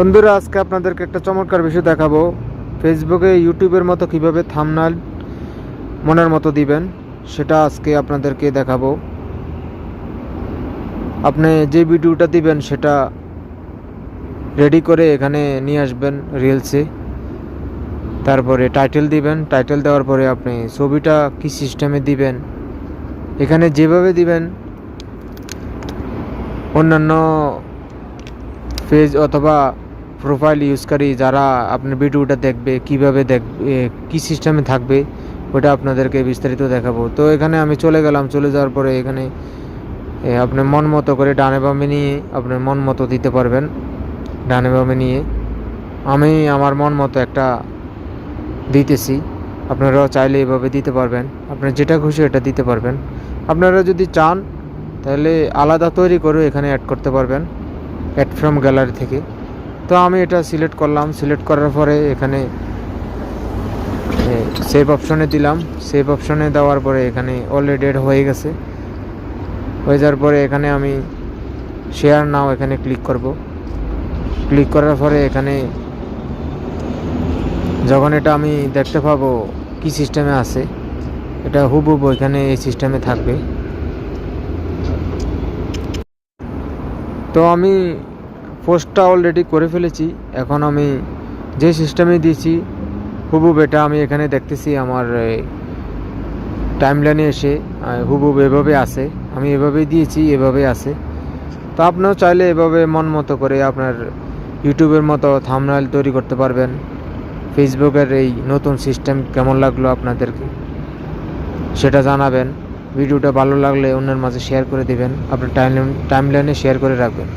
বন্ধুরা, আজকে আপনাদেরকে একটা চমৎকার বিষয় দেখাবো। ফেসবুকে ইউটিউবের মতো কীভাবে থামনাল মনের মতো দিবেন, সেটা আজকে আপনাদেরকে দেখাবো। আপনি যে ভিডিওটা দিবেন, সেটা রেডি করে এখানে নিয়ে আসবেন রিলসে তারপরে টাইটেল দিবেন টাইটেল দেওয়ার পরে আপনি ছবিটা কি সিস্টেমে দিবেন, এখানে যেভাবে দিবেন, অন্যান্য পেজ অথবা প্রোফাইল ইউজকারী যারা আপনার ভিডিওটা দেখবে, কীভাবে দেখবে, কি সিস্টেমে থাকবে, ওটা আপনাদেরকে বিস্তারিত দেখাবো। তো এখানে আমি চলে গেলাম, চলে যাওয়ার পরে এখানে আপনি মন মতো করে ডানে বামে নিয়ে আপনার মন মতো দিতে পারবেন। ডানে বামে নিয়ে। আমি আমার মন মতো একটা দিতেছি। আপনারাও চাইলে এভাবে দিতে পারবেন। আপনার যেটা খুশি এটা দিতে পারবেন। আপনারা যদি চান, তাহলে আলাদা তৈরি করে এখানে অ্যাড করতে পারবেন। অ্যাড ফ্রম গ্যালারি থেকে। তো আমি এটা সিলেক্ট করলাম। সিলেক্ট করার পরে এখানে সেভ অপশনে দিলাম। সেভ অপশনে দেওয়ার পরে এখানে অলরেডি হয়ে গেছে। হয়ে যাওয়ার পরে এখানে আমি শেয়ার নাও এখানে ক্লিক করব। ক্লিক করার পরে এখানে যখন এটা আমি দেখতে পাবো কি সিস্টেমে আছে, এটা হুবহুব এখানে এই সিস্টেমে থাকবে। তো আমি পোস্টটা অলরেডি করে ফেলেছি। এখন আমি যে সিস্টেমে দিয়েছি হুবুব এটা আমি এখানে দেখতেছি আমার টাইম লাইনে এসে হুবুব এভাবে আছে। আমি এভাবেই দিয়েছি এভাবে আছে। তো আপনিও চাইলে এভাবে মন মতো করে আপনার ইউটিউবের মতো থামনাইল তৈরি করতে পারবেন। ফেসবুকের এই নতুন সিস্টেম কেমন লাগল আপনাদেরকে, সেটা জানাবেন। ভিডিওটা ভালো লাগলে অন্যের মাঝে শেয়ার করে দিবেন। আপনার টাইম টাইম লাইনে শেয়ার করে রাখবেন।